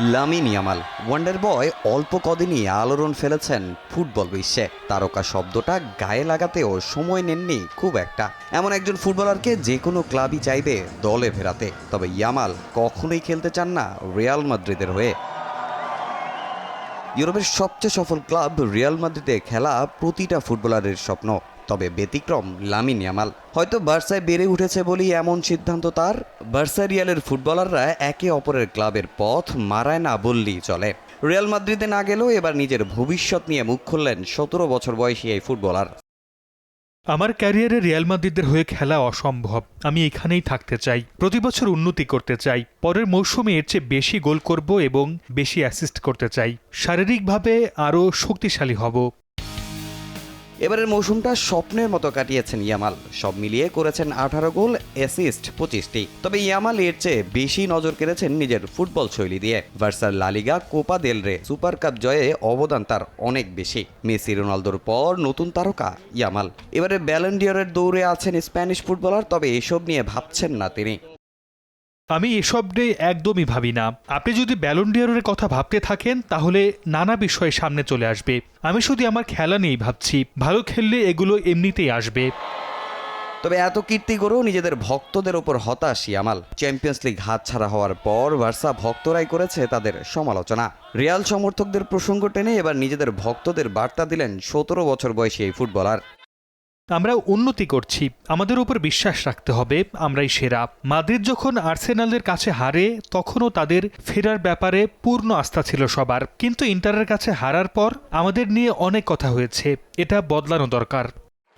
Lamine Yamal wonder বয় অল্প কদিনই আলোড়ন ফেলেছেন ফুটবল বিশ্বে। তারকা শব্দটা গায়ে লাগাতেও সময় নেননি খুব একটা। এমন একজন ফুটবলারকে যে কোনো ক্লাবই চাইবে দলে ফেরাতে। তবে ইয়ামাল কখনোই খেলতে চান না রিয়াল মাদ্রিদের হয়ে। ইউরোপের সবচেয়ে সফল ক্লাব রিয়াল মাদ্রিদে খেলা প্রতিটা ফুটবলারের স্বপ্ন। তবে ব্যতিক্রম লামিন ইয়ামাল। হয়তো বার্সায় বেড়ে উঠেছে বলেই এমন সিদ্ধান্ত তার। বার্সা রিয়ালের ফুটবলাররা একে অপরের ক্লাবের পথ মারায় না বললেই চলে। রিয়াল মাদ্রিদে না গেলেও এবার নিজের ভবিষ্যৎ নিয়ে মুখ খুললেন সতেরো বছর বয়সী এই ফুটবলার। আমার ক্যারিয়ারে রিয়াল মাদ্রিদের হয়ে খেলা অসম্ভব। আমি এখানেই থাকতে চাই, প্রতি বছর উন্নতি করতে চাই, পরের মৌসুমে এর চেয়ে বেশি গোল করব এবং বেশি অ্যাসিস্ট করতে চাই। শারীরিকভাবে আরও শক্তিশালী হব। এবারের মৌসুমটা স্বপ্নের মতো কাটিয়েছেন ইয়ামাল। সব মিলিয়ে করেছেন আঠারো গোল অ্যাসিস্ট পঁচিশটি। তবে ইয়ামাল এর চেয়ে বেশি নজর কেড়েছেন নিজের ফুটবল শৈলী দিয়ে। ভার্সার লালিগা কোপা দেল রে সুপার কাপ জয়ে অবদান তার অনেক বেশি। মেসি, রোনালদোর পর নতুন তারকা ইয়ামাল। এবারে ব্যালেন্ডিয়রের দৌড়ে আছেন স্প্যানিশ ফুটবলার, তবে এসব নিয়ে ভাবছেন না তিনি। আমি এসব নিয়ে একদমই ভাবি না। আপনি যদি ব্যালন্ডিয়ারের কথা ভাবতে থাকেন, তাহলে নানা বিষয় সামনে চলে আসবে। আমি শুধু আমার খেলা নিয়েই ভাবছি। ভালো খেললে এগুলো এমনিতেই আসবে। তবে এত কীর্তি করেও নিজেদের ভক্তদের ওপর হতাশ ইয়ামাল চ্যাম্পিয়ন্স লিগ হাতছাড়া হওয়ার পর ভার্সা ভক্তরাই করেছে তাদের সমালোচনা। রিয়াল সমর্থকদের প্রসঙ্গ টেনে এবার নিজেদের ভক্তদের বার্তা দিলেন সতেরো বছর বয়সী এই ফুটবলার। আমরা উন্নতি করছি। আমাদের উপর বিশ্বাস রাখতে হবে, আমরাই সেরা। মাদ্রিদ যখন আর্সেনালের কাছে হারে, তখনও তাদের ফেরার ব্যাপারে পূর্ণ আস্থা ছিল সবার। কিন্তু ইন্টারের কাছে হারার পর আমাদের নিয়ে অনেক কথা হয়েছে। এটা বদলানো দরকার।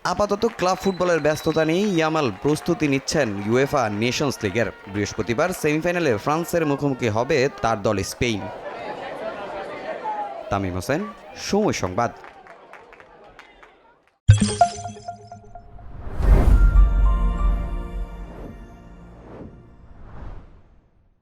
আপাতত ক্লাব ফুটবলের ব্যস্ততা নিয়ে ইয়ামাল প্রস্তুতি নিচ্ছেন ইউএফা নেশনস লিগের বৃহস্পতিবার সেমিফাইনালে ফ্রান্সের মুখোমুখি হবে তার দল স্পেন তামিম হোসেন, সময় সংবাদ।